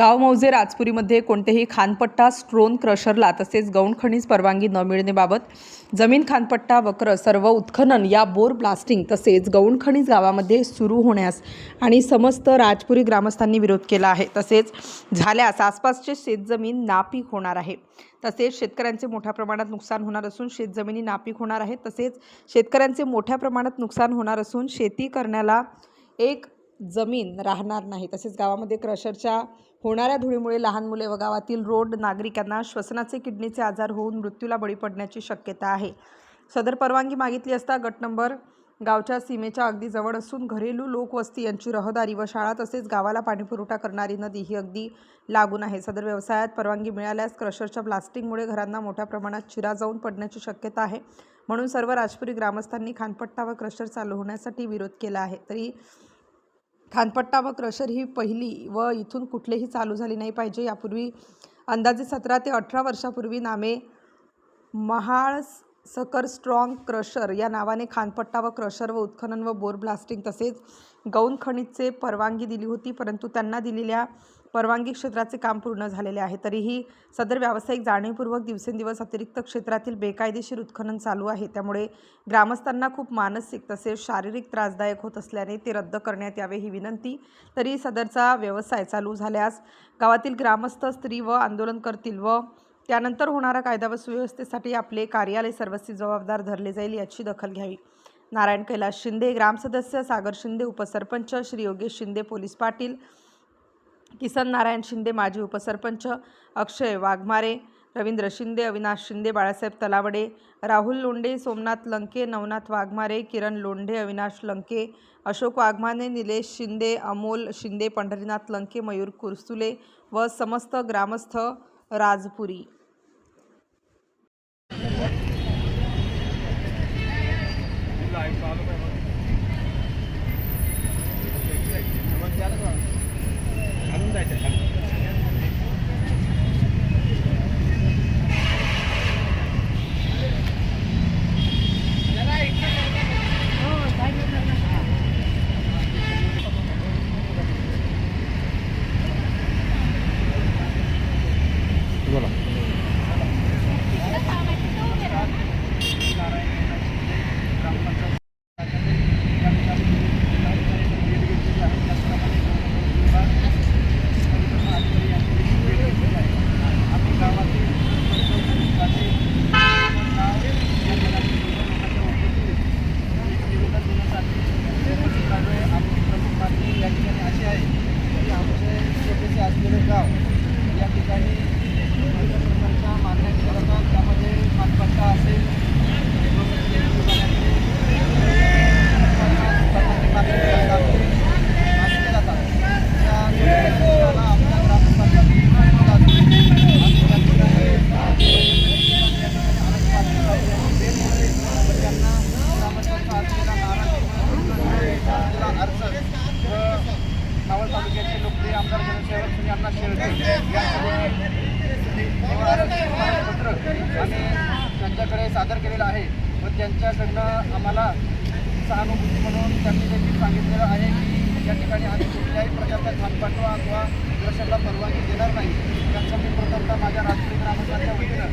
गावमौजे राजपुरीमध्ये कोणतेही खानपट्टा स्ट्रोन क्रशरला तसेच गौण खनिज परवानगी न मिळण्याबाबत जमीन खानपट्टा वक्र सर्व उत्खनन या बोर ब्लास्टिंग तसेच गौण खनिज गावामध्ये सुरू होण्यास आणि समस्त राजपुरी ग्रामस्थांनी विरोध केला आहे. तसेच झाल्यास आसपासचे शेतजमीन नापीक होणार आहे. तसेच शेतकऱ्यांचे मोठ्या प्रमाणात नुकसान होणार असून शेतजमिनी नापीक होणार आहेत. तसेच शेतकऱ्यांचे मोठ्या प्रमाणात नुकसान होणार असून शेती करण्याला एक जमीन राहणार नाही. तसेच गावामध्ये क्रशरच्या होणाऱ्या धुळीमुळे लहान मुले व गावातील रोड नागरिकांना श्वसनाचे किडनीचे आजार होऊन मृत्यूला बळी पडण्याची शक्यता आहे. सदर परवानगी मागितली असता गट नंबर गावच्या सीमेच्या अगदी जवळ असून घरेलू लोकवस्ती यांची रहदारी व शाळा तसेच गावाला पाणीपुरवठा करणारी नदी ही अगदी लागून आहे. सदर व्यवसायात परवानगी मिळाल्यास क्रशरच्या ब्लास्टिंगमुळे घरांना मोठ्या प्रमाणात चिरा जाऊन पडण्याची शक्यता आहे. म्हणून सर्व राजपुरी ग्रामस्थांनी खानपट्टा व क्रशर चालू होण्यासाठी विरोध केला आहे. तरी खानपट्टा व क्रशर ही पहिली व इथून कुठलेही चालू झाली नाही पाहिजे. यापूर्वी अंदाजे सतरा ते अठरा वर्षापूर्वी नामे महाळ सकर स्ट्रॉंग क्रशर या नावाने खानपट्टा व क्रशर व उत्खनन व बोर ब्लास्टिंग तसेच गौण खनिजचे परवानगी दिली होती परंतु त्यांना दिलेल्या परवानगी क्षेत्राचे काम पूर्ण झालेले आहे. तरीही सदर व्यावसायिक जाणीवपूर्वक दिवसेंदिवस अतिरिक्त क्षेत्रातील बेकायदेशीर उत्खनन चालू आहे. त्यामुळे ग्रामस्थांना खूप मानसिक तसेच शारीरिक त्रासदायक होत असल्याने ते रद्द करण्यात यावे ही विनंती तरी सदरचा व्यवसाय चालू झाल्यास गावातील ग्रामस्थ स्त्री व आंदोलन करतील व त्यानंतर होणारा कायदा व सुव्यवस्थेसाठी आपले कार्यालय सर्वस्वी जबाबदार धरले जाईल याची दखल घ्यावी. नारायण कैलास शिंदे ग्रामसदस्य सागर शिंदे उपसरपंच श्री योगेश शिंदे पोलीस पाटील किसन नारायण शिंदे माजी उपसरपंच अक्षय वाघमारे रवींद्र शिंदे अविनाश शिंदे बाळासाहेब तलावडे राहुल लोंढे सोमनाथ लंके नवनाथ वाघमारे किरण लोंढे अविनाश लंके अशोक वाघमारे निलेश शिंदे अमोल शिंदे पंढरीनाथ लंके मयूर कुरसुले व समस्त ग्रामस्थ राजपुरी या ठिकाणी अशी आहे की आमचे छोटेसे असलेले गाव या ठिकाणी विविध प्रकारच्या मागण्या केल्या जातात त्यामध्ये पानपट्टा असेल दुकानाचे मागणी केल्या जाते मागितले जातात त्या विरोधाला आमच्या ग्रामस्थांचा विरोध असतो. आम्ही त्या ठिकाणी या ठिकाणी अनेक पातळीवर वेगवेगळे त्यांना ग्रामस्थांचा असलेला नाराजीमुळे असलेला अडचण व मावळ तालुक्याचे लोकप्रिय आमदार जनसेवक श्री अण्णा शेळके पत्र आम्ही त्यांच्याकडे सादर केलेलं आहे. व त्यांच्याकडनं आम्हाला सहानुभूती म्हणून त्यांनी देखील सांगितलेलं आहे की या ठिकाणी आम्ही कुठल्याही प्रकारचा खानपाटवा अथवा क्रशरला परवानगी देणार नाही. त्यांचं मी प्रथमतः माझ्या राष्ट्रीय ग्रामस्थांच्या वतीनं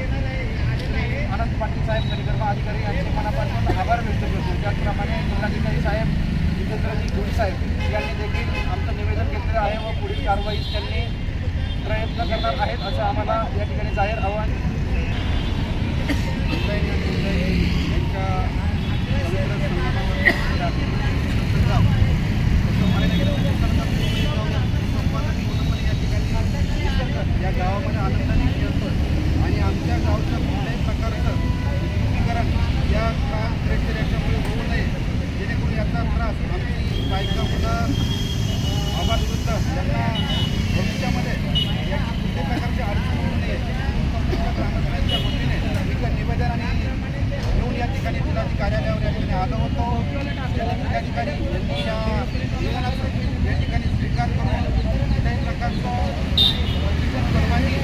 आनंद पाटील साहेब परिक्रमा अधिकारी यांचे मनापासून आभार व्यक्त करतो. त्याचप्रमाणे जिल्हाधिकारी साहेब जितेंद्रजी गुड साहेब यांनी देखील आमच्या निवेदन घेतलेलं आहे व पुढील कारवाई त्यांनी प्रयत्न करणार आहेत असं आम्हाला या ठिकाणी जाहीर आव्हान या गावामध्ये आनंदाने खेळतो आणि आमच्या गावचं कुठल्याही प्रकारचं विलीनीकरण या काम ट्रेक्टर याच्यामुळे होऊ नये जेणेकरून याचा त्रास आमची बायका मुलं आवाजवृद्ध यांना भविष्यामध्ये याची कुठल्याही प्रकारची अडचण होऊ नये संपूर्ण ग्रामस्थांच्या वतीने एक निवेदन आणि घेऊन या ठिकाणी जिल्हाधिकारी कार्यालयावर या ठिकाणी आलो होतो जिल्हाधिकारी यांनी या निवेदनाचा या ठिकाणी स्वीकार करून कुठल्याही प्रकारचं परवानगी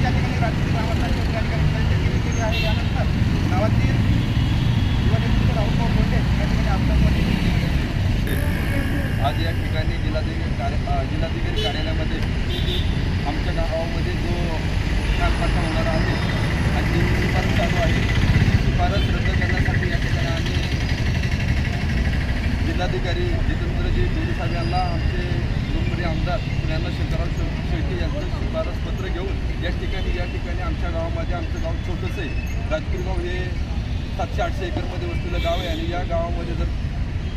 या ठिकाणी राजकीय कामासाठी या ठिकाणी त्यांच्या केलेली आहे यानंतर गावातील युवनेते राहुल भाऊ बोंडे या ठिकाणी आपल्यामध्ये आज या ठिकाणी जिल्हाधिकारी कार्यालयामध्ये आमच्या गावामध्ये जो कानपाटा होणार आहे आणि शिफारस चालू आहे शिफारस रद्द करण्यासाठी या ठिकाणी आम्ही जिल्हाधिकारी जितेंद्रजी दोन्ही साहेब यांना आमचे लोकप्रिय आमदार पुण्याला शंकरराव शेट्टी यांचं शिफारस पत्र घेऊन या ठिकाणी या ठिकाणी आमच्या गावामध्ये आमचं गाव छोटंसं आहे. राजपूर गाव हे सातशे आठशे एकरमध्ये वसलेलं गाव आहे आणि या गावामध्ये जर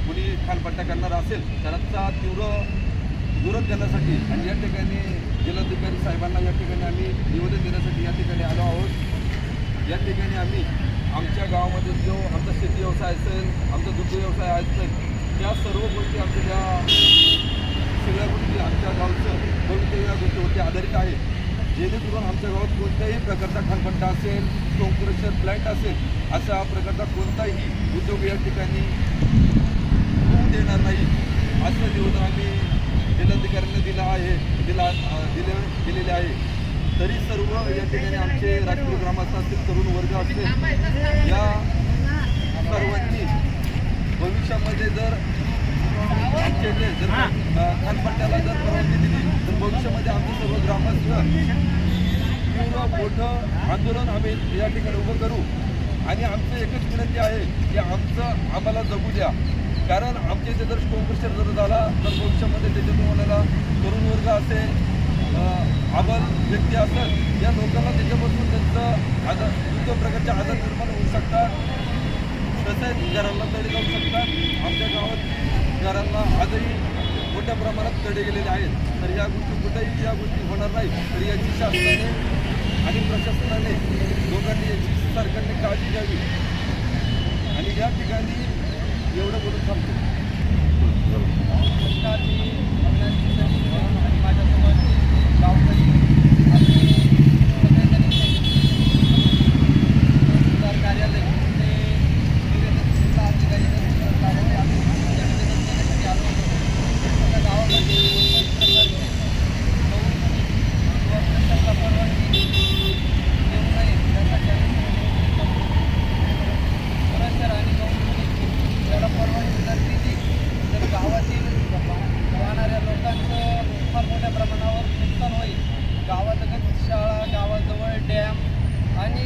कोणी खालपट्टा करणार असेल त्याचा तीव्र विरोध करण्यासाठी आणि या ठिकाणी जिल्हाधिकारी साहेबांना या ठिकाणी आम्ही निवेदन देण्यासाठी या ठिकाणी आलो आहोत. या ठिकाणी आम्ही आमच्या गावामध्ये जो आमचा शेती व्यवसाय असेल आमचा दुग्ध व्यवसाय असेल त्या सर्व गोष्टी आमच्या ज्या सगळ्या गोष्टी आमच्या गावचं कोणत्या या गोष्टीवरती आधारित आहे जेणेकरून आमच्या गावात कोणत्याही प्रकारचा खानपट्टा असेल कॉम्प्रेशर प्लांट असेल अशा प्रकारचा कोणताही उद्योग या ठिकाणी होऊ देणार नाही असं निवेदन आम्ही जिल्हाधिकाऱ्यांना दिला आहे दिला दिले दिलेले आहे. तरी सर्व या ठिकाणी आमचे राष्ट्रीय ग्रामस्थांतील तरुण वर्ग असते या सर्वांनी भविष्यामध्ये जर आमचे जे जर खानपट्ट्याला जर परवानगी दिली तर भविष्यामध्ये आमचे सर्व ग्रामस्थ तीव्र मोठं आंदोलन आम्ही या ठिकाणी उभं करू. आणि आमचं एकच विनंती आहे की आमचं आम्हाला जगू द्या. कारण आमच्या इथे जर स्टोन जर झाला तर भविष्यामध्ये त्याच्यातून होणारा तरुण वर्ग असेल आबल व्यक्ती असेल या लोकांना त्याच्यापासून त्यांचं आजार विविध प्रकारचे आजार निर्माण होऊ शकतात. तसेच घरांना तडे जाऊ शकतात. आमच्या गावात घरांना आजही मोठ्या प्रमाणात तडे गेलेले आहेत. तर या गोष्टी कुठेही या गोष्टी होणार नाही. तर याची शासनाने आणि प्रशासनाने लोकांनी याची सरकारने काळजी घ्यावी. आणि या ठिकाणी एवढं बोलून थांबतो. माझ्यासोबत गावकरी आणि सगळेजण तहसीलदार कार्यालय ते निवेदन जिल्हा अधिकारी तहसीलदार कार्यालय आम्ही निवेदन देण्यासाठी आलो होतो सगळ्या गावामध्ये कोणत्याही प्रकारचे गौण किंवा प्रशासनाला परवानगी देऊ नये त्यासाठी आम्ही निवेदन करतो परंतर आणि गौण त्याला परवानगी जर दिली तर गावातील राहणाऱ्या लोकांचं फार मोठ्या प्रमाणावर नुकसान होईल गावालगत शाळा गावाजवळ डॅम आणि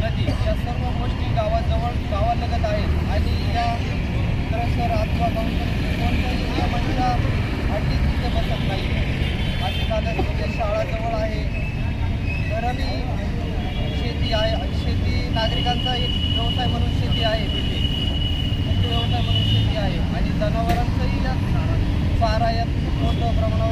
नदी या सर्व गोष्टी गावाजवळ गावालगत आहेत आणि या क्रशर अथवा कंपनी कोणत्याही नियमांच्या अटीत तिथे बसत नाही. असे झालं तिथे शाळा जवळ आहे. घराने शेती आहे. शेती नागरिकांचा एक व्यवसाय म्हणून शेती आहे तिथे. मुख्य व्यवसाय म्हणून शेती आहे. आणि जनावरांचंही यात चारा यात खूप मोठ्या प्रमाणावर